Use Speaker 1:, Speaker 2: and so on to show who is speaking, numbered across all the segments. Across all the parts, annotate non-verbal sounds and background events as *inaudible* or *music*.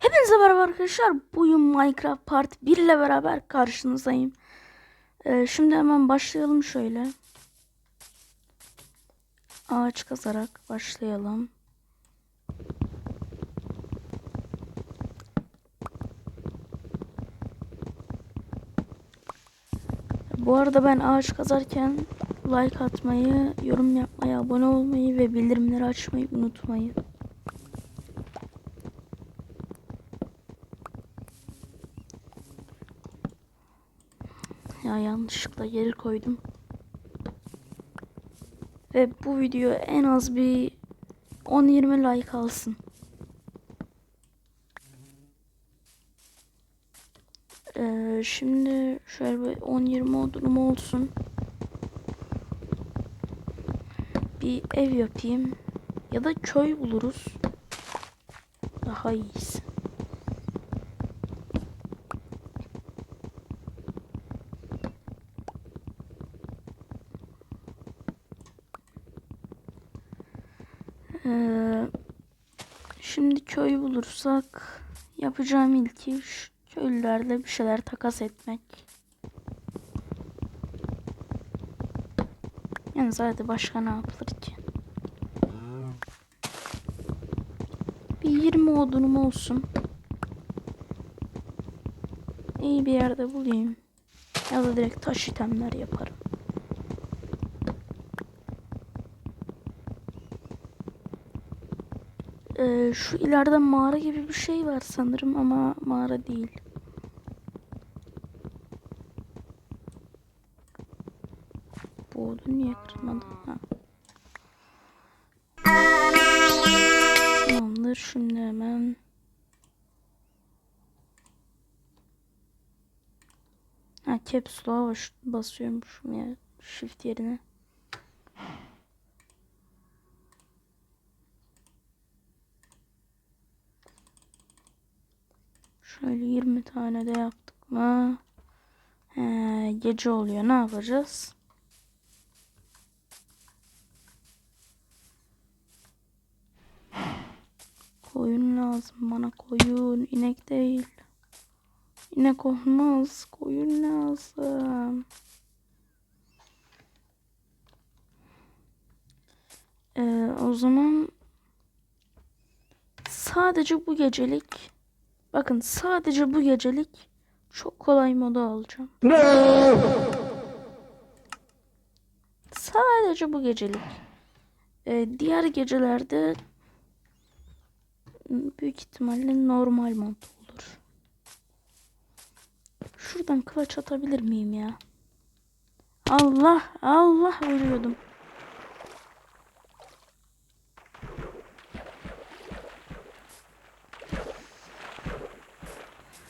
Speaker 1: Hepinize merhaba arkadaşlar. Bugün Minecraft Part 1 ile beraber karşınızdayım. Ee, şimdi hemen başlayalım şöyle. Ağaç kazarak başlayalım. Bu arada ben ağaç kazarken like atmayı, yorum yapmayı, abone olmayı ve bildirimleri açmayı unutmayın. Ya yanlışlıkla geri koydum. Ve bu video en az bir 10-20 like alsın. Ee, şimdi şöyle bir 10-20 odunum olsun. Bir ev yapayım. Ya da köy buluruz. Daha iyisi. Ee, şimdi köy bulursak yapacağım ilk iş köylülerle bir şeyler takas etmek. Yani zaten başka ne yapılır ki? Bir 20 odunum olsun. İyi bir yerde bulayım. Ya da direkt taş itemler yaparım. Ee, şu ileride mağara gibi bir şey var sanırım ama mağara değil. Bu odun niye kırmadı? Ha. Tamamdır şimdi hemen. Ha caps basıyormuşum ya shift yerine. Şöyle 20 tane de yaptık mı? He, gece oluyor. Ne yapacağız? Koyun lazım bana koyun. inek değil. İnek olmaz. Koyun lazım. Ee, o zaman sadece bu gecelik Bakın sadece bu gecelik çok kolay moda alacağım. Sadece bu gecelik. Ee, diğer gecelerde büyük ihtimalle normal mod olur. Şuradan kıvaç atabilir miyim ya? Allah Allah ölüyordum.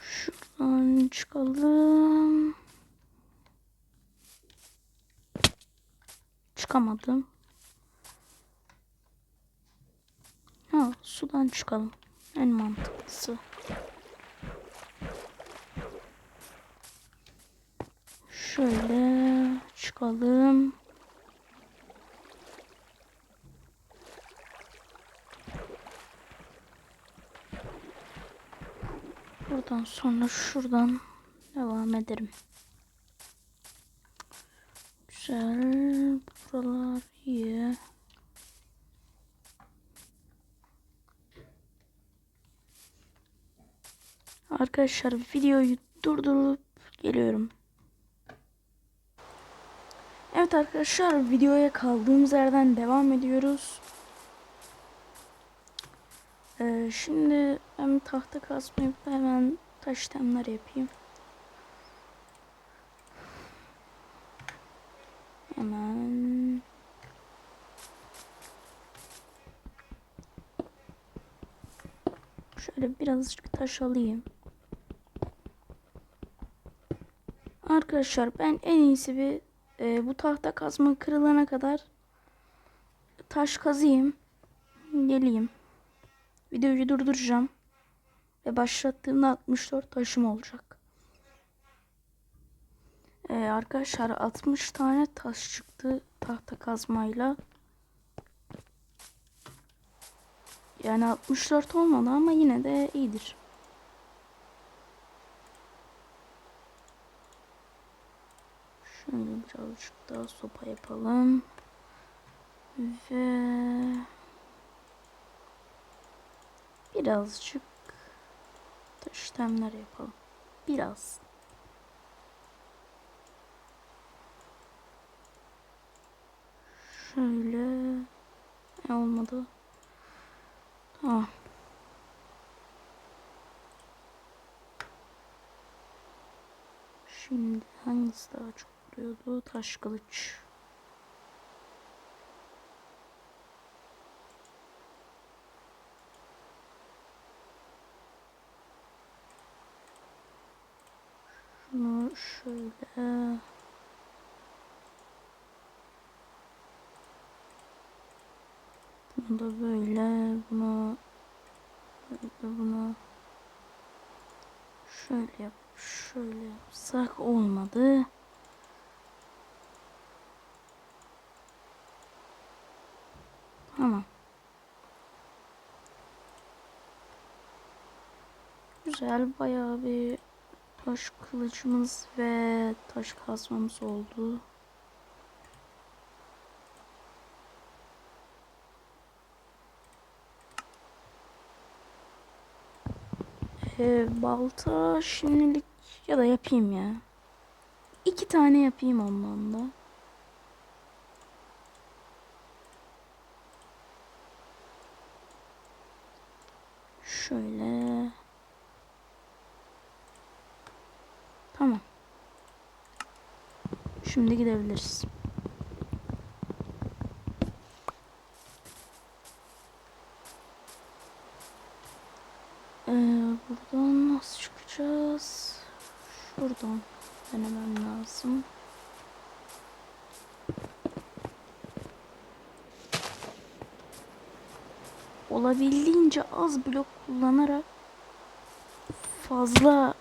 Speaker 1: Şuradan çıkalım. Çıkamadım. Ha, sudan çıkalım. En mantıklısı. Şöyle çıkalım. Buradan sonra şuradan devam ederim. Güzel. Buralar iyi. Arkadaşlar videoyu durdurup geliyorum. Evet arkadaşlar videoya kaldığımız yerden devam ediyoruz. Ee, şimdi ben tahta kasmayıp hemen taş temler yapayım. Hemen şöyle birazcık taş alayım. Arkadaşlar ben en iyisi bir e, bu tahta kazma kırılana kadar taş kazıyım. Geleyim. Videoyu durduracağım. Ve başlattığımda 64 taşım olacak. Ee, arkadaşlar 60 tane taş çıktı tahta kazmayla. Yani 64 olmadı ama yine de iyidir. Şöyle birazcık daha sopa yapalım. Ve birazcık taş temler yapalım. Biraz. Şöyle e, olmadı. Tamam. Şimdi hangisi daha çok vuruyordu? Taş kılıç. Şunu şöyle Bunu da böyle bunu böyle bunu şöyle yap şöyle yapsak olmadı. Tamam. Güzel bayağı bir taş kılıcımız ve taş kazmamız oldu. Ee, balta şimdilik ya da yapayım ya. İki tane yapayım ondan da. Şöyle. Tamam. Şimdi gidebiliriz. Ee, buradan nasıl çıkacağız? Şuradan denemem lazım. Olabildiğince az blok kullanarak fazla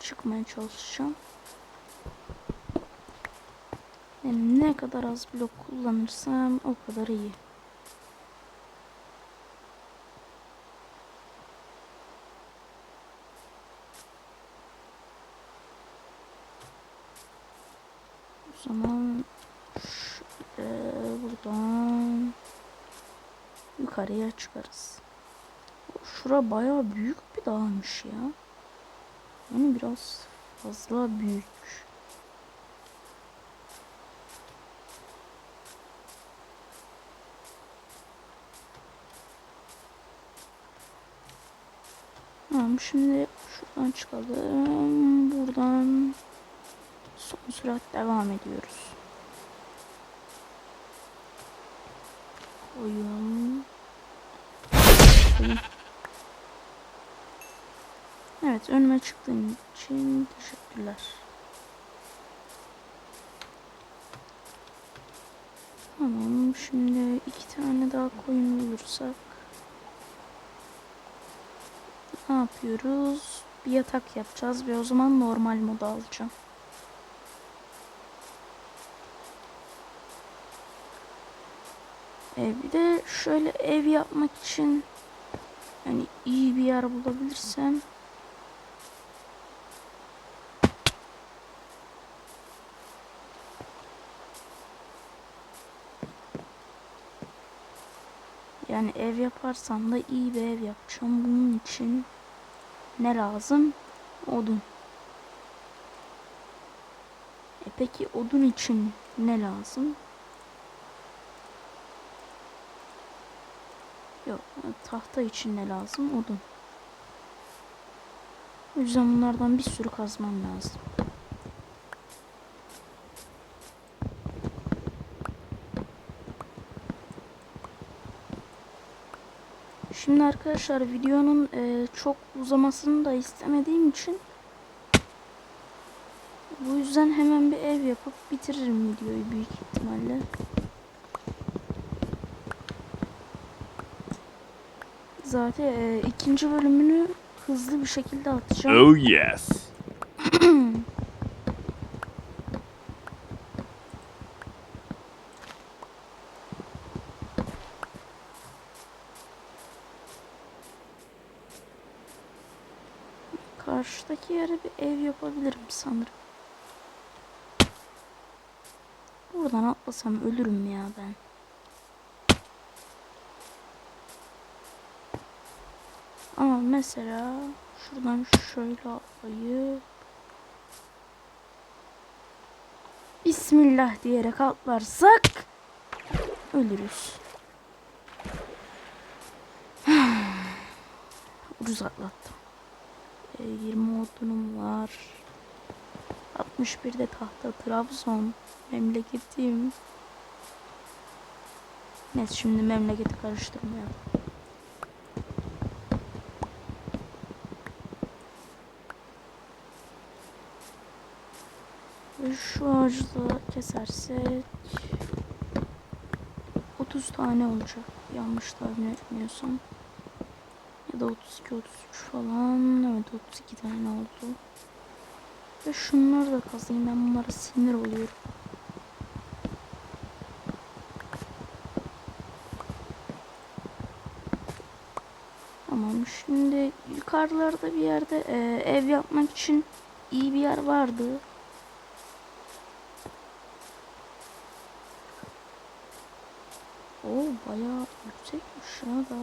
Speaker 1: çıkmaya çalışacağım. Yani ne kadar az blok kullanırsam o kadar iyi. O zaman şöyle buradan yukarıya çıkarız. Şura bayağı büyük bir dağmış ya. Yani biraz fazla büyük. Tamam şimdi şuradan çıkalım. Buradan son sürat devam ediyoruz. Koyun. Evet önüme çıktığın için teşekkürler. Tamam şimdi iki tane daha koyun bulursak ne yapıyoruz? Bir yatak yapacağız ve o zaman normal moda alacağım. Ee, bir de şöyle ev yapmak için yani iyi bir yer bulabilirsem Yani ev yaparsam da iyi bir ev yapacağım. Bunun için ne lazım? Odun. E peki odun için ne lazım? Yok, tahta için ne lazım? Odun. O yüzden bunlardan bir sürü kazmam lazım. Şimdi arkadaşlar videonun e, çok uzamasını da istemediğim için bu yüzden hemen bir ev yapıp bitiririm videoyu büyük ihtimalle. Zaten e, ikinci bölümünü hızlı bir şekilde atacağım.
Speaker 2: Oh, yes. *clears throat*
Speaker 1: Karşıdaki yere bir ev yapabilirim sanırım. şuradan atlasam ölürüm ya ben. Ama mesela şuradan şöyle atlayıp Bismillah diyerek atlarsak ölürüz. *sighs* Ucuz atlattım. E, 20 odunum var. 61'de tahta Trabzon. Memleketim. Neyse şimdi memleketi karıştırmayalım. Ve da kesersek 30 tane olacak. Yanlış tahmin etmiyorsam. Ya da 32 33 falan. Evet 32 tane oldu. Ve şunları da kazayım. Ben bunlara sinir oluyorum. Tamam şimdi yukarılarda bir yerde e, ev yapmak için iyi bir yer vardı. Oo bayağı yüksekmiş ya da.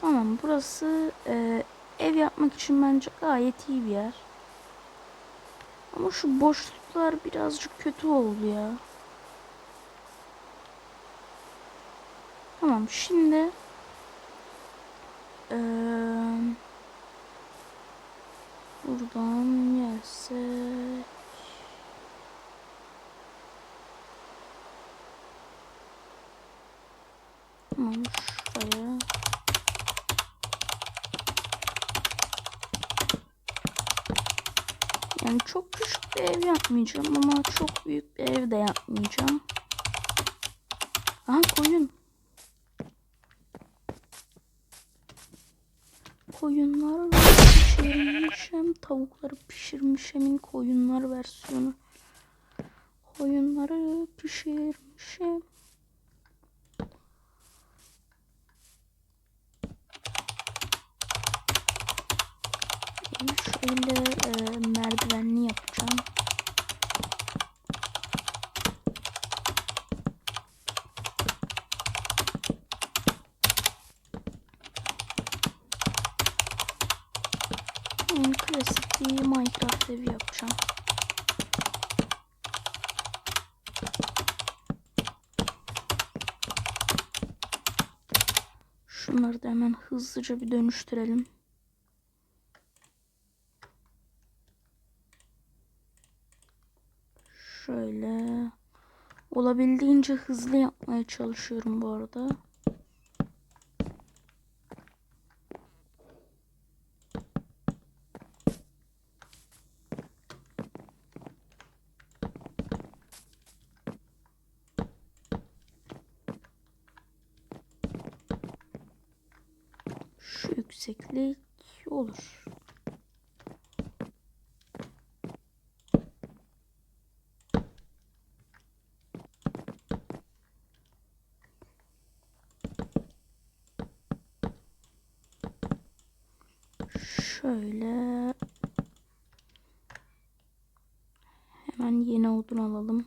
Speaker 1: Tamam burası e, ev yapmak için bence gayet iyi bir yer. Ama şu boşluklar birazcık kötü oldu ya. Tamam şimdi eee buradan gelsek Tamam Yani çok küçük bir ev yapmayacağım ama çok büyük bir ev de yapmayacağım. Aha koyun. Koyunlar pişirmişim. Tavukları pişirmişimin koyunlar versiyonu. Koyunları pişirmişim. Şöyle e, merdivenli yapacağım. En klasik bir Minecraft evi yapacağım. Şunları da hemen hızlıca bir dönüştürelim. Şöyle olabildiğince hızlı yapmaya çalışıyorum bu arada. Şu yükseklik olur. Şöyle hemen yeni odun alalım.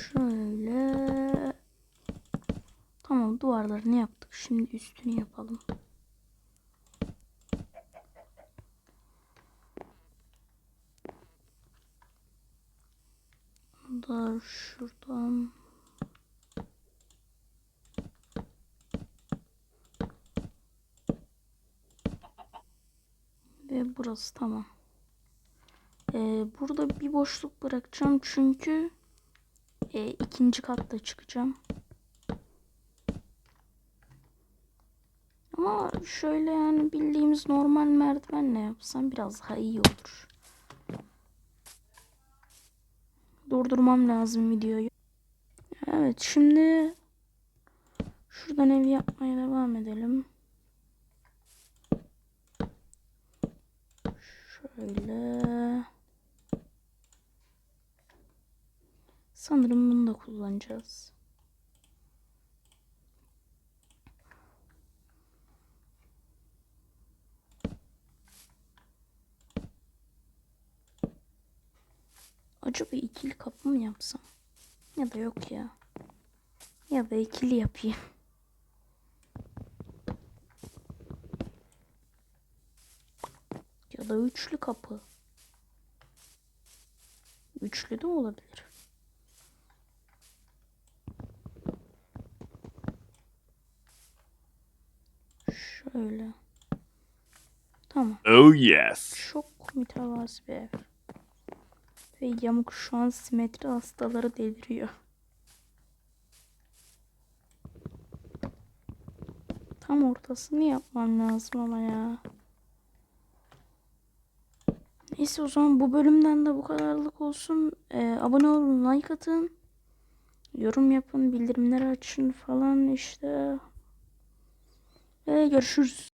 Speaker 1: Şöyle Tamam duvarlarını yaptık. Şimdi üstünü yapalım. Da şuradan ve burası tamam. Ee, burada bir boşluk bırakacağım çünkü e, ikinci katta çıkacağım. Ama şöyle yani bildiğimiz normal merdivenle yapsam biraz daha iyi olur. Durdurmam lazım videoyu. Evet şimdi şuradan ev yapmaya devam edelim. Şöyle. Sanırım bunu da kullanacağız. Acaba ikili kapı mı yapsam? Ya da yok ya. Ya da ikili yapayım. Ya da üçlü kapı. Üçlü de olabilir. Şöyle. Tamam.
Speaker 2: Oh yes.
Speaker 1: Çok mütevazı bir ev. Ve yamuk şu an simetri hastaları deliriyor. Tam ortasını yapmam lazım ama ya. Neyse o zaman bu bölümden de bu kadarlık olsun. Ee, abone olun, like atın. Yorum yapın, bildirimleri açın falan işte. Ve görüşürüz.